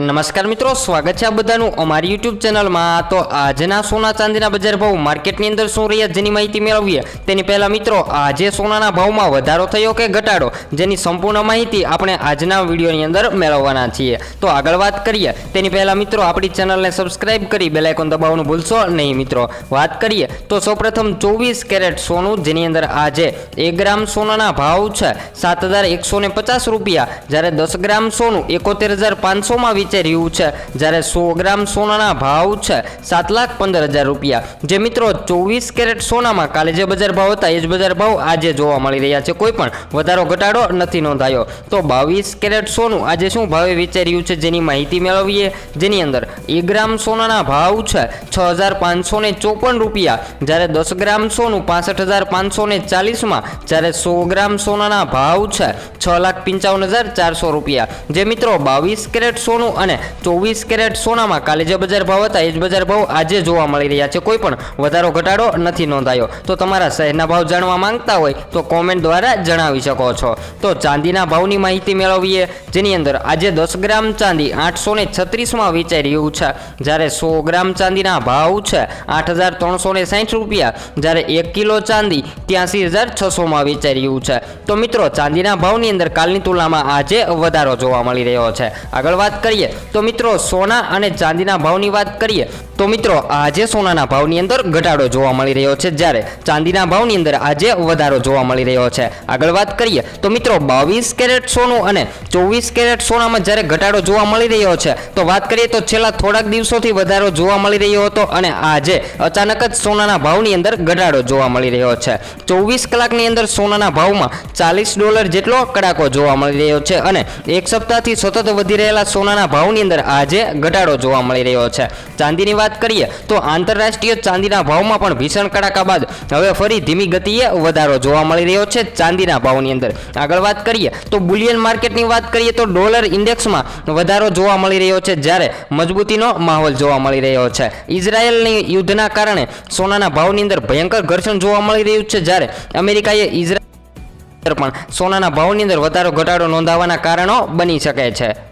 નમસ્કાર મિત્રો, સ્વાગત છે આ બધાનું અમારી યુટ્યુબ ચેનલમાં. તો આજના સોના ચાંદીના બજાર ભાવ માર્કેટની અંદર શું રહ્યા જેની માહિતી મેળવીએ? તેની પહેલાં મિત્રો, આજે સોનાના ભાવમાં વધારો થયો કે ઘટાડો? જેની સંપૂર્ણ માહિતી આપણે આજના વિડીયોની અંદર મેળવવાના છીએ. તો આગળ વાત કરીએ. તેની પહેલાં મિત્રો, આપણી ચેનલને સબસ્ક્રાઇબ કરી બેલાઇકોન દબાવવાનું ભૂલશો નહીં મિત્રો. વાત કરીએ, તો સૌપ્રથમ ચોવીસ કેરેટ સોનું, જેની અંદર આજે એક ગ્રામ સોનાના ભાવ છે સાત રૂપિયા. જ્યારે દસ ગ્રામ સોનું એકોતેર હજાર પાંચસોમાં વેચાઈ રહ્યું છે. જ્યારે સો ગ્રામ સોનાના ભાવ છે સાત લાખ પંદર હજાર રૂપિયા. જે મિત્રો ચોવીસ કેરેટ સોનામાં કાલે જે બજાર ભાવ હતા, એ જ બજાર ભાવ આજે જોવા મળી રહ્યા છે. કોઈ પણ વધારો ઘટાડો નથી નોંધાયો. તો બાવીસ કેરેટ સોનું આજે શું ભાવે વેચાઈ રહ્યું છે જેની માહિતી મેળવીએ? જેની અંદર એક ગ્રામ સોનાના ભાવ છે છ હજાર પાંચસો ને ચોપન રૂપિયા. જ્યારે દસ ગ્રામ સોનું પાસઠ હજાર પાંચસો ને ચાલીસમાં. જ્યારે સો ગ્રામ સોનાના ભાવ છે છ લાખ પંચાવન હજાર ચારસો રૂપિયા. જે મિત્રો બાવીસ કેરેટ સોનું અને ચોવીસ કેરેટ સોનામાં કાલે જે બજાર ભાવ હતા. એ જ બજાર ભાવ આજે જોવા મળી રહ્યા છે. કોઈ પણ વધારો, ઘટાડો નથી નોંધાયો. તો તમારા શહેરના ભાવ જાણવા માંગતા હોય તો કોમેન્ટ દ્વારા જણાવી શકો છો. તો ચાંદીના ભાવની માહિતી મેળવીએ. જેની અંદર આજે દસ ગ્રામ ચાંદી આઠસો ને છત્રીસમાં વેચાઈ રહ્યું છે. જ્યારે સો ગ્રામ ચાંદીના ભાવ છે આઠ હજાર ત્રણસો ને સાઠ રૂપિયા. જ્યારે એક કિલો ચાંદી ત્યાંસી હજાર છસોમાં વેચાઈ રહ્યું છે. તો મિત્રો, ચાંદીના ભાવની અંદર કાલની તુલનામાં આજે વધારો જોવા મળી રહ્યો છે. આગળ વાત કરીએ તો મિત્રો સોના અને ચાંદીના ભાવની વાત કરીએ તો મિત્રો, આજે સોનાના ભાવની અંદર ઘટાડો જોવા મળી રહ્યો છે જ્યારે ચાંદીના ભાવની અંદર આજે વધારો જોવા મળી રહ્યો છે. આગળ વાત કરીએ તો મિત્રો, બાવીસ કેરેટ સોનું અને ચોવીસ કેરેટ સોનામાં જ્યારે ઘટાડો જોવા મળી રહ્યો છે, તો વાત કરીએ તો છેલ્લા થોડાક દિવસોથી વધારો જોવા મળી રહ્યો હતો અને આજે અચાનક જ સોનાના ભાવની અંદર ઘટાડો જોવા મળી રહ્યો છે. ચોવીસ કલાકની અંદર સોનાના ભાવમાં ચાલીસ ડોલર જેટલો કડાકો જોવા મળી રહ્યો છે અને એક સપ્તાહથી સતત વધી રહેલા સોનાના ભાવની અંદર આજે ઘટાડો જોવા મળી રહ્યો છે. ચાંદીની વાત કરીએ, તો આંતરરાષ્ટ્રીય ચાંદીના ભાવમાં પણ ભીષણ કડાકા બાદ હવે ફરી ધીમી ગતિએ વધારો જોવા મળી રહ્યો છે ચાંદીના ભાવની અંદર. આગળ વાત કરીએ, તો બુલિયન માર્કેટની વાત કરીએ, તો ડોલર ઇન્ડેક્સમાં વધારો જોવા મળી રહ્યો છે જ્યારે મજબૂતીનો માહોલ જોવા મળી રહ્યો છે. ઇઝરાયેલની યુદ્ધના કારણે સોનાના ભાવની અંદર ભયંકર ઘર્ષણ જોવા મળી રહ્યું છે જ્યારે અમેરિકાએ ઇઝરાયલ પણ સોનાના ભાવની અંદર વધારો ઘટાડો નોંધાવાના કારણો બની શકે છે.